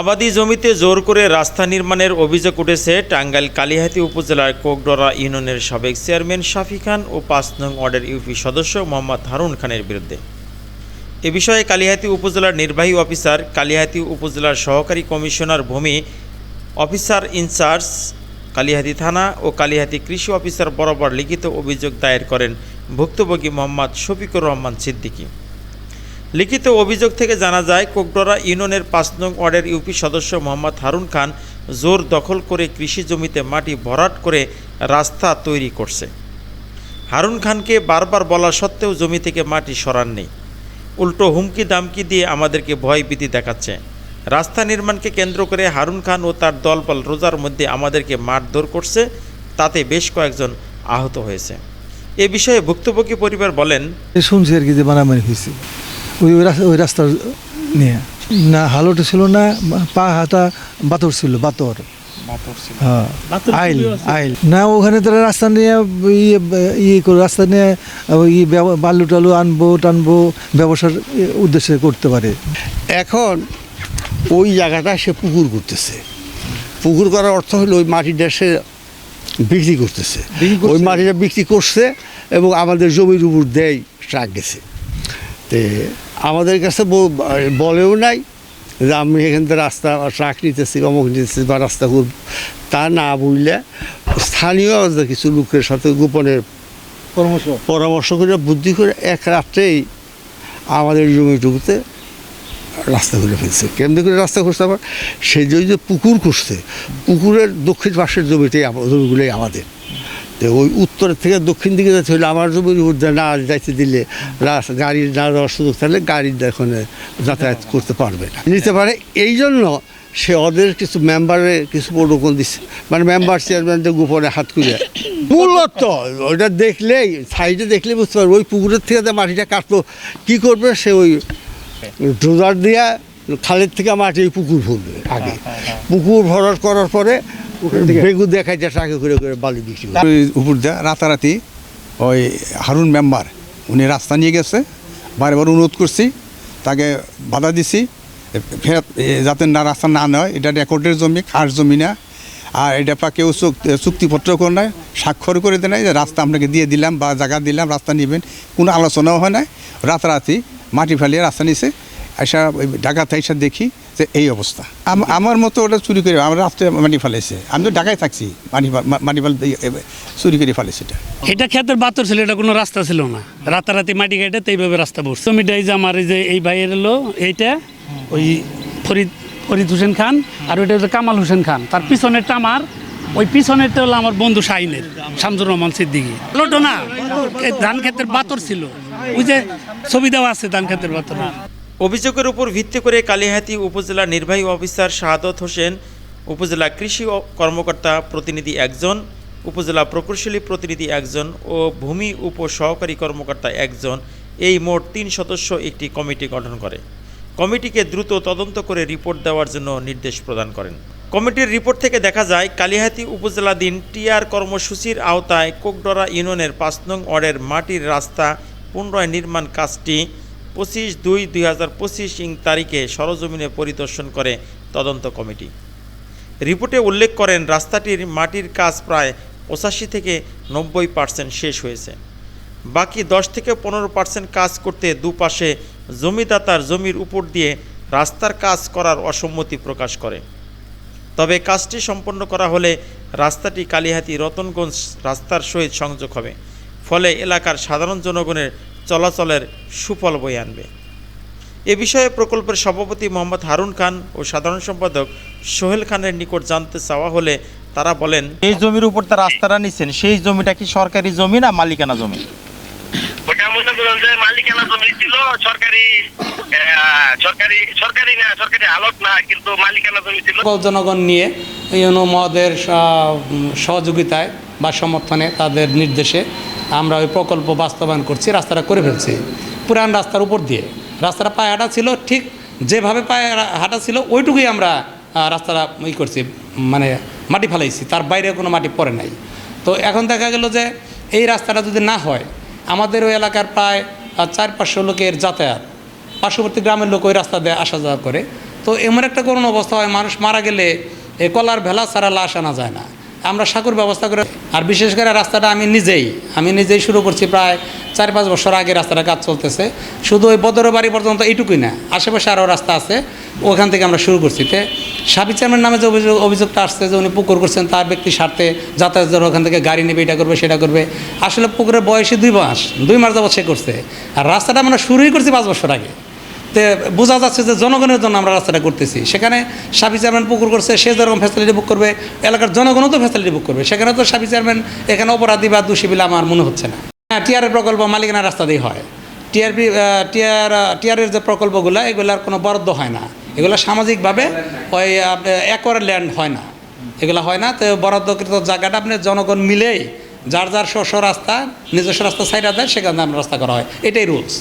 আবাদি জমিতে জোর করে রাস্তা নির্মাণের অভিযোগ উঠেছে টাঙ্গাইল কালিহাতি উপজেলার কোকডরা ইউনিয়নের সাবেক চেয়ারম্যান শাফি খান ও পাঁচ নং ওয়ার্ডের ইউপি সদস্য মোহাম্মদ হারুন খানের বিরুদ্ধে। এ বিষয়ে কালিহাতি উপজেলার নির্বাহী অফিসার, কালিহাতি উপজেলার সহকারী কমিশনার ভূমি অফিসার ইনচার্জ, কালিহাতি থানা ও কালিহাতি কৃষি অফিসার বরাবর লিখিত অভিযোগ দায়ের করেন ভুক্তভোগী মোহাম্মদ শফিকুর রহমান সিদ্দিকী। লিখিত অভিযোগ থেকে জানা যায়, কোকডরা ইউনিয়নের পাঁচ নং ওয়ার্ডের ইউপি সদস্য মোহাম্মদ হারুন খান জোর দখল করে কৃষি জমিতে মাটি ভরাট করে রাস্তা তৈরি করছে। হারুন খানকে বারবার বলা সত্ত্বেও জমি থেকে মাটি সরাননি। উল্টো হুমকি দামকি দিয়ে আমাদেরকে ভয় ভীতি দেখাচ্ছে। রাস্তা নির্মাণকে কেন্দ্র করে হারুন খান ও তার দলবল রোজার মধ্যে আমাদেরকে মারধর করছে, তাতে বেশ কয়েকজন আহত হয়েছে। এ বিষয়ে ভুক্তভোগী পরিবার বলেন শুনছি আর কি যে মারামারি হয়েছে। ওই ওই রাস্তা ওই রাস্তার নিয়ে। না হালোটা ছিল না পা হাতা বাতর ছিল বাতর। হ্যাঁ। আইল আইল। না ওখানে তারা রাস্তা নিয়ে ইয়ে ইয়ে করে রাস্তা নিয়ে ওই ই ব্যব- বালু টালু আনব টানবো ব্যবসার উদ্দেশ্যে করতে পারে। এখন ওই জায়গাটা সে পুকুর করতেছে। পুকুর করার অর্থ হলো ওই মাটিটা সে বিক্রি করতেছে। ওই মাটিটা বিক্রি করছে এবং আমাদের জমির উপর দেয় ট্রাক গেছে। তে আমাদের কাছে বলেও নাই যে আমি এখান থেকে রাস্তা ট্রাক নিতেছি অমুক নিতেছি বা রাস্তা করব তা না বললে স্থানীয় কিছু লোকের সাথে গোপনে পরামর্শ। পরামর্শ করে বুদ্ধি করে এক রাত্রেই আমাদের জমিটুকুতে রাস্তা করে ফেলছে। কেমনি করে রাস্তা খুঁজতে আবার সেই জমি যে পুকুর করছে পুকুরের দক্ষিণ পাশের জমিটাই জমিগুলোই আমাদের। ওই উত্তরের থেকে দক্ষিণ দিকে যেতে হলে আমার জমির দিয়ে না যাইতে দিলে রাস্তা গাড়ি না যাওয়ার সুযোগ থাকলে গাড়ির এখন যাতায়াত করতে পারবে না। নিতে পারে এই জন্য সে ওদের কিছু মেম্বারের কিছু প্রোটোকল দিচ্ছে মানে মেম্বার চেয়ারম্যানদের গোপনে হাত করে মূলত ওটা দেখলেই সাইডে দেখলে বুঝতে পারবে ওই পুকুরের থেকে যে মাটিটা কাটলো কী করবে? সে ওই ড্রোজার দিয়া খালের থেকে মাটি ওই পুকুর ভরবে আগে। পুকুর ভরাট করার পরে বেগু করে করে। বালি উপর দিয়ে রাতারাতি ওই হারুন মেম্বার উনি রাস্তা নিয়ে গেছে বারবার অনুরোধ করছি তাকে বাধা দিছি ফেরত যাতে না রাস্তা না নেয় এটা রেকর্ডের জমি খাস জমি না আর এটা পা কেউ চুক- চুক্তিপত্র করে নাই স্বাক্ষর করে দেয় নাই যে রাস্তা আপনাকে দিয়ে দিলাম বা জায়গা দিলাম রাস্তা নেবেন কোনো আলোচনাও হয় নাই রাতারাতি মাটি ফেলিয়ে রাস্তা নিছে ওই ঢাকাতে এসে দেখি যে এই অবস্থা। আমার মতো ওটা চুরি করে, আমার রাস্তায় মানি ফেলেছে আমি তো ঢাকায় থাকছি মাটি ফা- মা- মাটি ফেল চুরি করে ফেলেছে এটা। এটা ক্ষেতের বাতর ছিল, এটা কোনো রাস্তা ছিল না। রাতারাতি মাটি কেটে তো এইভাবে রাস্তা বসছে জমিটা এই যে আমার এই যে এই ভাইয়ের এলো, এইটা, ওই ফরিদ ফরিদ হোসেন খান, আর ওইটা হচ্ছে কামাল হোসেন খান। তার পিছনেরটা আমার, ওই পিছনেরটা হলো আমার বন্ধু শাহিনের, শামসুর রহমান সিদ্দিকি। লোটো না ধান ক্ষেতের বাতর ছিল। ওই যে ছবি দেওয়া আছে ধান ক্ষেতের বাতর অভিযোগের উপর ভিত্তি করে কালিহাতি উপজেলা নির্বাহী অফিসার শাহাদত হোসেন, উপজেলা কৃষি কর্মকর্তা প্রতিনিধি একজন, উপজেলা প্রকৌশলী প্রতিনিধি একজন ও ভূমি উপ সহকারী কর্মকর্তা একজন। এই মোট তিন সদস্য একটি কমিটি গঠন করে। কমিটিকে দ্রুত তদন্ত করে রিপোর্ট দেওয়ার জন্য নির্দেশ প্রদান করেন। কমিটির রিপোর্ট থেকে দেখা যায়, কালিহাতি উপজেলাধীন টিআর কর্মসূচির আওতায় কোকডরা ইউনিয়নের পাঁচ নং ওয়ার্ডের মাটির রাস্তা পুনরায় নির্মাণ কাজটি পঁচিশ দুই দুই হাজার পঁচিশ ইং তারিখে সরজমিনে পরিদর্শন করে তদন্ত কমিটি। রিপোর্টে উল্লেখ করেন, রাস্তাটির মাটির কাজ প্রায় পঁচাশি থেকে নব্বই পার্সেন্ট শেষ হয়েছে। বাকি দশ থেকে পনেরো পার্সেন্ট কাজ করতে দুপাশে জমিদাতার জমির উপর দিয়ে রাস্তার কাজ করার অসম্মতি প্রকাশ করে। তবে কাজটি সম্পন্ন করা হলে রাস্তাটি কালিহাতি রতনগঞ্জ রাস্তার সহিত সংযোগ হবে। ফলে এলাকার সাধারণ জনগণের চলাচলের সুফল বয়ে আনবে। এ বিষয়ে প্রকল্পের সভাপতি মোহাম্মদ হারুন খান ও সাধারণ সম্পাদক সোহেল খানের নিকট জানতে চাওয়া হলে তারা বলেন এই জমির উপর তার রাস্তাটা নিচ্ছেন সেই জমিটা কি সরকারি জমি না মালিকানা জমি? ওটা মনে করেন যে মালিকানা জমি ছিল সরকারি সরকারি সরকারি না সরকারি হালত না কিন্তু মালিকানা জমি ছিল। জনগণ নিয়ে ইউনো উম, সহযোগিতায় বা সমর্থনে তাদের নির্দেশে আমরা ওই প্রকল্প বাস্তবায়ন করছি, রাস্তাটা করে ফেলছি। পুরান রাস্তার উপর দিয়ে। রাস্তাটা পায়ে হাঁটা ছিল, ঠিক যেভাবে পায়ে হাঁটা ছিল, ওইটুকুই আমরা রাস্তাটা ই করছি মানে মাটি ফেলাইছি, তার বাইরে কোনো মাটি পড়ে নাই। তো এখন দেখা গেল যে এই রাস্তাটা যদি না হয়, আমাদের ওই এলাকার প্রায় চার পাঁচশো লোকের যাতায়াত, পার্শ্ববর্তী গ্রামের লোক ওই রাস্তা দিয়ে আসা যাওয়া করে। তো এমন একটা করুণ অবস্থা হয়, মানুষ মারা গেলে কলার ভেলা ছাড়া লাশ আনা যায় না। আমরা সাঁকুর ব্যবস্থা করে আর বিশেষ করে রাস্তাটা আমি নিজেই আমি নিজেই শুরু করছি প্রায় চার পাঁচ বছর আগে রাস্তাটা কাজ চলতেছে। শুধু ওই বদর বাড়ি পর্যন্ত এইটুকুই না, আশেপাশে আরও রাস্তা আছে, ওখান থেকে আমরা শুরু করছি। তে সাবি চেয়ারম্যান নামে যে অভিযোগ অভিযোগটা আসছে যে উনি পুকুর করছেন, তার ব্যক্তি স্বার্থে যাতায়াতের ওখান থেকে গাড়ি নেবে, এটা করবে, সেটা করবে। আসলে পুকুরের বয়সে দুই মাস দুই মাস যাবত সে করছে। আর রাস্তাটা আমরা শুরুই করছি পাঁচ বছর আগে। তে বোঝা যাচ্ছে যে জনগণের জন্য আমরা রাস্তাটা করতেছি। সেখানে সাবি চেয়ারম্যান পুকুর করছে, সে যেরকম ফ্যাসিলিটি বুক করবে, এলাকার জনগণও তো ফ্যাসিলিটি বুক করবে। সেখানে তো সাবি চেয়ারম্যান এখানে অপরাধী বা দোষী বলে আমার মনে হচ্ছে না। হ্যাঁ টিআরের প্রকল্প মালিকানা রাস্তা দিয়ে হয়। টিআরপি টিআর টিআরের যে প্রকল্পগুলো, এগুলার কোনো বরাদ্দ হয় না। এগুলো সামাজিকভাবে ওই একর ল্যান্ড হয় না। এগুলো হয় না, তো বরাদ্দকৃত জায়গাটা আপনি জনগণ মিলেই যার যার স্ব রাস্তা, নিজস্ব রাস্তা সাইডা দেয়, সেখানে আমরা রাস্তা করা হয়। এটাই রুলস